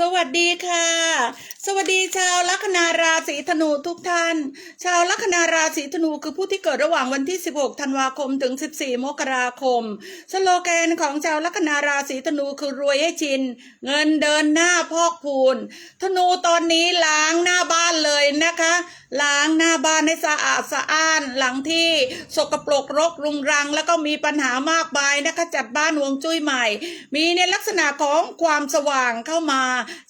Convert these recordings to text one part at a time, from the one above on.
สวัสดีค่ะ สวัสดีชาวลัคนาราศีธนูทุกท่าน ชาวลัคนาราศีธนูคือผู้ที่เกิดระหว่างวันที่ 16 ธันวาคมถึง 14 มกราคม สโลแกนของชาวลัคนาราศีธนูคือรวยให้ชิน เงินเดินหน้าพอกพูน ธนูตอนนี้ล้างหน้าบ้านเลยนะคะ ล้างหน้าบ้านให้สะอาดสะอ้าน หลังที่สกปรกรกรุงรัง แล้วก็มีปัญหามากมายนะคะจัดบ้านวงจุ้ยใหม่ มีในลักษณะของความสว่างเข้ามา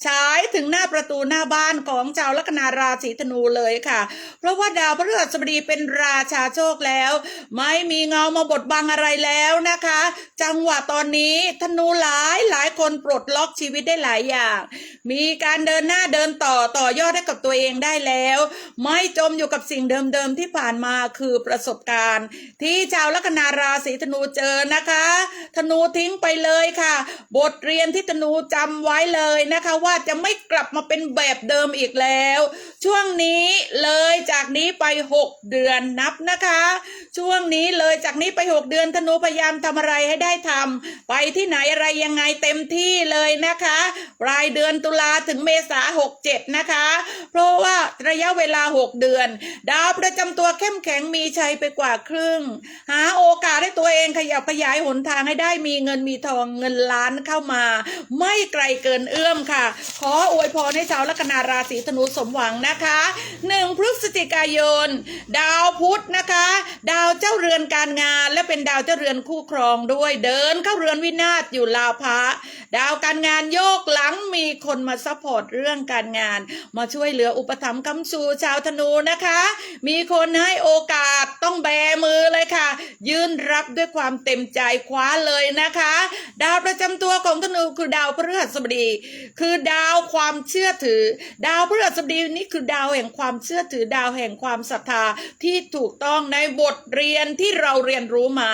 ฉายถึงหน้าประตูหน้าบ้านของชาวลัคนาราศีธนูเลยค่ะ เพราะว่าดาวพฤหัสบดีเป็นราชาโชคแล้ว ไม่มีเงามาบดบังอะไรแล้วนะคะ จังหวะตอนนี้ธนูหลายหลายคนปลดล็อกชีวิตได้หลายอย่าง มีการเดินหน้าเดินต่อต่อยอดให้กับตัวเองได้แล้ว ไม่จมอยู่กับสิ่งเดิมๆที่ผ่านมาคือประสบการณ์ ที่ชาวลัคนาราศีธนูเจอนะคะ ธนูทิ้งไปเลยค่ะ บทเรียนที่ธนูจำไว้เลยนะคะว่าจะไม่กลับมาเป็นแบบเดิมอีกแล้ว ช่วงนี้เลยจากนี้ไป 6 เดือนนับนะคะ ช่วงนี้เลยจากนี้ไป 6 เดือนธนูพยายามทำอะไรให้ได้ทำไปที่ไหนอะไรยังไงเต็มที่เลยนะคะปลายเดือนตุลาถึงเมษา67 นะคะ เพราะว่าระยะเวลา 6 เดือน ดาวประจำตัวเข้มแข็งมีชัยไปกว่าครึ่ง หาโอกาสให้ตัวเองขยับขยายหนทางให้ได้มีเงินมีทองเงินล้านเข้ามา ไม่ไกลเกินเอื้อมค่ะขออวยพรให้ชาวลัคนาราศีธนูสมหวังนะคะหนึ่งพฤศจิกายน ดาวพุธนะคะ ดาวเจ้าเรือนการงาน และเป็นดาวเจ้าเรือนคู่ครองด้วยเดินเข้าเรือนวินาศอยู่ลาวพระดาวการงานโยกหลังมีคนมาซัพพอร์ตเรื่องการงาน มาช่วยเหลืออุปถัมภ์คำชูชาวธนูนะคะ มีคนให้โอกาสต้องแบมือเลยค่ะ ยื่นรับด้วยความเต็มใจคว้าเลยนะคะ ดาวประจำตัวของธนูคือดาวพฤหัสบดี คือดาวความเชื่อถือ ดาวพฤหัสบดีนี่คือดาวแห่งความเชื่อถือดาวแห่งความศรัทธาที่ถูกต้องในบทเรียนที่เราเรียนรู้มา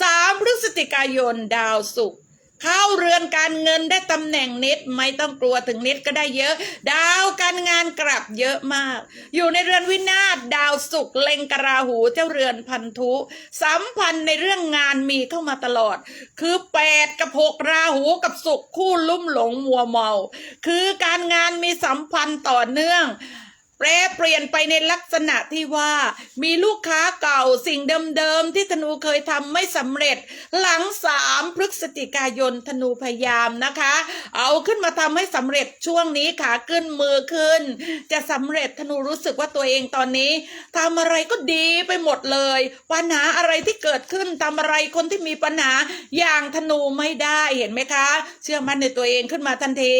สามพฤศจิกายนดาวศุกร์ เข้าเรือนการเงินได้ตำแหน่งนิดไม่ต้องกลัวถึงนิดก็ได้เยอะ ดาวการงานกลับเยอะมาก อยู่ในเรือนวินาศดาวศุกเล็งกราหูเจ้าเรือนพันธุสัมพันธ์ในเรื่องงานมีเข้ามาตลอด คือแปดกับหกราหูกับศุกคู่ลุ่มหลงมัวเมา คือการงานมีสัมพันธ์ต่อเนื่อง แปรเปลี่ยนไปในลักษณะที่ว่า มีลูกค้าเก่าสิ่งเดิมๆที่ธนูเคยทำไม่สำเร็จ หลังสามพฤศจิกายนธนูพยายามนะคะ เอาขึ้นมาทำให้สำเร็จช่วงนี้ขาขึ้นมือขึ้น จะสำเร็จธนูรู้สึกว่าตัวเองตอนนี้ทำอะไรก็ดีไปหมดเลยปัญหาอะไรที่เกิดขึ้นทำอะไรคนที่มีปัญหาอย่างธนูไม่ได้เห็นไหมคะ เชื่อมั่นในตัวเองขึ้นมาทันที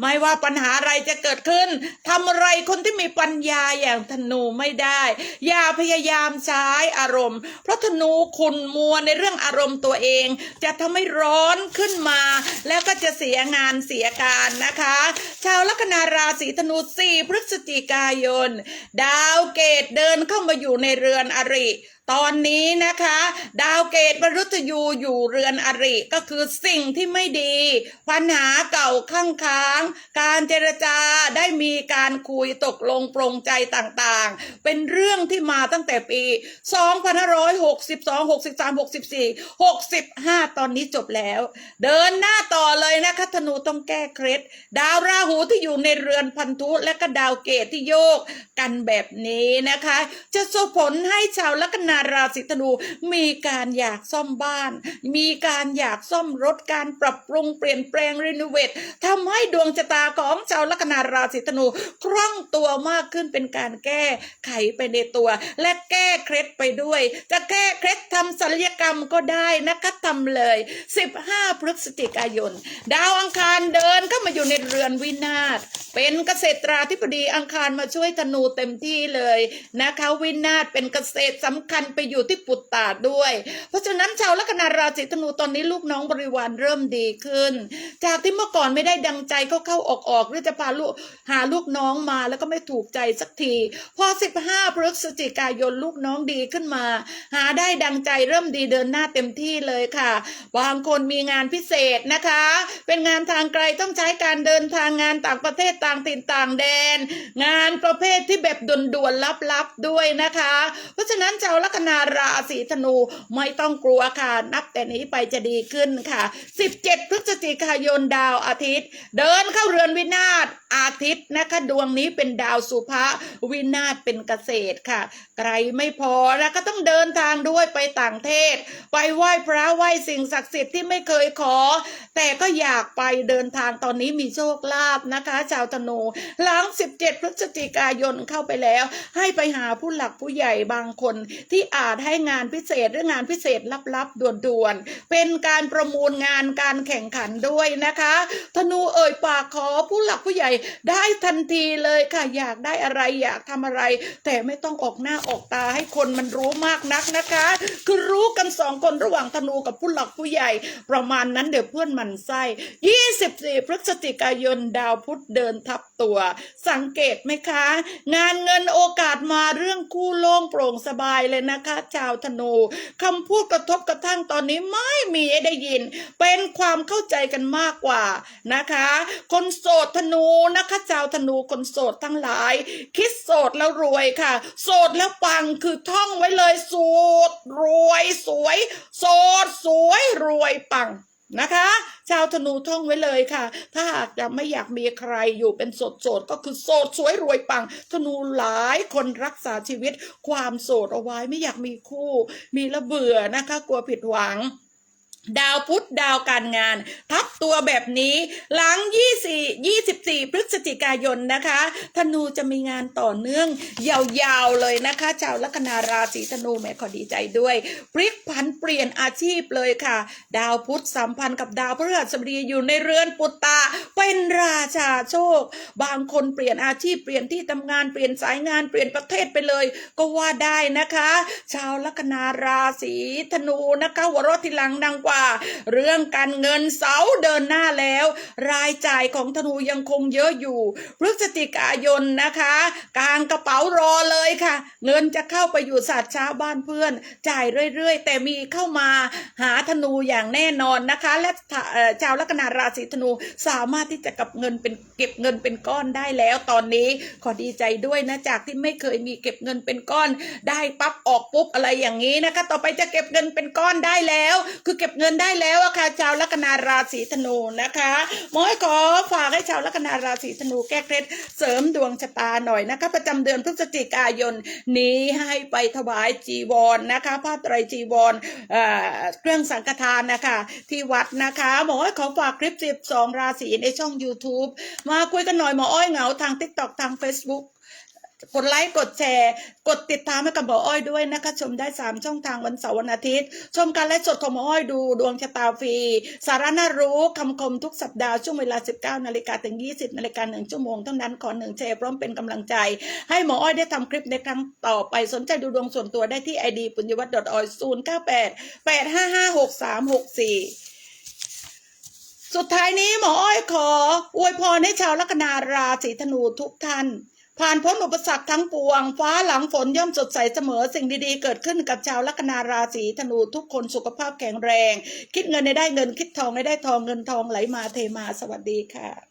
ไม่ว่าปัญหาอะไรจะเกิดขึ้นทำอะไรคนที่มีปัญญาอย่างธนูไม่ได้ อย่าพยายามใช้อารมณ์ เพราะธนูขุนมัวในเรื่องอารมณ์ตัวเอง จะทำให้ร้อนขึ้นมา แล้วก็จะเสียงานเสียการนะคะ ชาวลัคนาราศีธนู4พฤศจิกายน ดาวเกตเดินเข้ามาอยู่ในเรือนอริ ตอนนี้นะคะ ดาวเกตมรุตยูอยู่เรือนอริก็คือสิ่งที่ไม่ดี ปัญหาเก่าข้างค้าง การเจรจาได้มีการคุยตกลงปรงใจต่างๆ เป็นเรื่องที่มาตั้งแต่ปี 2562 63 64 65 ตอนนี้จบแล้ว เดินหน้าต่อเลยนะคะธนูต้องแก้เคล็ดดาวราหูที่อยู่ในเรือนพันธุและก็ดาวเกตที่โยกกันแบบนี้นะคะ จะส่งผลให้ชาวลัคนาราศีธนูมีการอยากซ่อมบ้าน มีการอยากซ่อมรถการปรับปรุงเปลี่ยนแปลงรีโนเวททำให้ดวงชะตาของชาวลัคนาราศีธนูคล่องตัวมากขึ้นเป็นการแก้ไขไปในตัว และแก้เคล็ดไปด้วย จะแก้เคล็ดทำศัลยกรรมก็ได้นะคะทำเลย 15 พฤศจิกายน ดาวอังคารเดินเข้ามาอยู่ในเรือนวินาศเป็นเกษตราธิบดีอังคารมาช่วยธนูเต็มที่เลยนะคะวินาศเป็นเกษตรสำคัญไปอยู่ที่ปุตตาด้วย เพราะฉะนั้นชาวลัคนาราศีธนูตอนนี้ลูกน้องบริวารเริ่มดีขึ้น จากที่เมื่อก่อนไม่ได้ดังใจเข้าเข้าออกออกหรือจะพาลูกหาลูกน้องมาแล้วก็ไม่ถูกใจสักที พอ 15พฤศจิกายนลูกน้องดีขึ้นมา หาได้ดังใจเริ่มดีเดินหน้าเต็มที่เลยค่ะบางคนมีงานพิเศษนะคะ เป็นงานทางไกลต้องใช้การเดินทางงานต่างประเทศต่างถิ่นต่างแดน งานประเภทที่แบบด่วนๆลับๆด้วยนะคะ เพราะฉะนั้นชาวลัคนาราศีธนูไม่ต้องกลัวค่ะ นับแต่นี้ไปจะดีขึ้นค่ะ 17 พฤศจิกายนดาวอาทิตย์ เดินเข้าเรือนวินาศอาทิตย์นะคะดวงนี้เป็นดาวสุภะวินาศเป็นเกษตรค่ะไกลไม่พอแล้วก็ต้องเดินทางด้วยไปต่างเทศ ไปไหว้พระไหว้สิ่งศักดิ์สิทธิ์ที่ไม่เคยขอ แต่ก็อยากไปเดินทางตอนนี้มีโชคลาภนะคะ ชาวธนูหลัง 17 พฤศจิกายนเข้าไปแล้ว ให้ไปหาผู้หลักผู้ใหญ่บางคนที่อาจให้งานพิเศษหรืองานพิเศษลับๆด่วนๆ เป็นการประมูลงานการแข่งขันด้วยนะคะ ธนูเอ่ยปากขอผู้หลักผู้ใหญ่ได้ทันทีเลยค่ะอยากได้อะไรอยากทำอะไร แต่ไม่ต้องออกหน้าออกตาให้คนมันรู้มากนักนะคะ คือรู้กันสองคนระหว่างธนูกับผู้หลักผู้ใหญ่ ประมาณนั้นเดี๋ยวเพื่อนมันไส้24 พฤศจิกายนดาวพุธเดินทับตัว สังเกตไหมคะ งานเงินโอกาสมาเรื่องคู่โล่งโปร่งสบายเลยนะคะ ชาวธนูคำพูดกระทบกระทั่งตอนนี้ไม่มีได้ยิน เป็นความเข้าใจกันมากกว่านะคะ คนโสดธนูนะคะ ชาวธนูคนโสดทั้งหลาย คิดโสดแล้วรวยค่ะ โสดแล้วปังคือท่องไว้เลยโสดรวยสวย โสดสวยรวยปัง นะคะ ชาวธนูท่องไว้เลยค่ะ ถ้าหากจะไม่อยากมีใครอยู่เป็นโสดโสดก็คือโสดสวยรวยปัง ธนูหลายคนรักษาชีวิต ความโสดเอาไว้ไม่อยากมีคู่ มีและเบื่อนะคะ กลัวผิดหวัง ดาวพุธดาวการงาน ทับตัวแบบนี้ หลัง 24 24 พฤศจิกายนนะคะธนูจะมีงานต่อเนื่อง ยาวๆเลยนะคะ ชาวลัคนาราศีธนูแม่ขอดีใจด้วย พลิกผันเปลี่ยนอาชีพเลยค่ะ ดาวพุธสัมพันธ์กับดาวพฤหัสบดีอยู่ในเรือนปุตตาเป็นราชาโชค บางคนเปลี่ยนอาชีพเปลี่ยนที่ทำงานเปลี่ยนสายงานเปลี่ยนประเทศไปเลย ก็ว่าได้นะคะ ชาวลัคนาราศีธนูนะคะหัวเรถทีหลังดังกว่าเรื่องการเงินเสาเดินหน้าแล้ว รายจ่ายของธนูยังคงเยอะอยู่พฤศจิกายนนะคะ กลางกระเป๋ารอเลยค่ะ เงินจะเข้าไปอยู่ศาสตร์ช้าบ้านเพื่อน จ่ายเรื่อยๆ แต่มีเข้ามาหาธนูอย่างแน่นอนนะคะ และชาวลัคนาราศีธนูสามารถที่จะกับเงินเป็นเก็บเงินเป็นก้อนได้แล้วตอนนี้ขอดีใจด้วยนะจากที่ไม่เคยมีเก็บเงินเป็นก้อน ได้ปั๊บออกปุ๊บอะไรอย่างนี้นะคะ ต่อไปจะเก็บเงินเป็นก้อนได้แล้ว คือเก็บเงินได้แล้วอะค่ะชาวลัคนาราศีธนูนะคะหมอยขอฝากให้ชาวลัคนาราศีธนูแก้เคล็ดเสริมดวงชะตาหน่อยนะคะ ประจำเดือนพฤศจิกายนนี้ให้ไปถวายจีวรนนะคะผ้าไตรจีวรเอ่อเครื่องสังฆทานนะคะที่วัดนะคะหมออ้อยขอฝากคลิป 12 ราศีในช่อง YouTube มาคุยกันหน่อยหมออ้อยเหงาทาง TikTok ทาง Facebook กดไลค์กดแชร์ กดติดตามให้กับหมออ้อยด้วยนะคะ ชมได้ 3 ช่องทางวันเสาร์วันอาทิตย์ ชมการไลฟ์สดของหมออ้อยดู ดวงชะตาฟรี สาระน่ารู้คำคมทุกสัปดาห์ ช่วงเวลา 19นาฬิกาถึง 20นาฬิกา1ชั่วโมงเท่านั้นขอหนึ่งแชร์พร้อมเป็นกำลังใจ ให้หมออ้อยได้ทำคลิปในครั้งต่อไปสนใจดูดวงส่วนตัวได้ที่ ID ปุญญวัฒน์ .oi 098 855 6364สุดท้ายนี้หมออ้อยขออวยพรให้ชาวลัคนาราศีธนูทุกท่าน ผ่านพ้นอุปสรรคทั้งปวง ฟ้าหลังฝนย่อมสดใสเสมอ สิ่งดีๆ เกิดขึ้นกับชาวลัคนาราศีธนูทุกคนสุขภาพแข็งแรง คิดเงินได้เงินคิดทองได้ทองเงินทองไหลมาเทมาสวัสดีค่ะ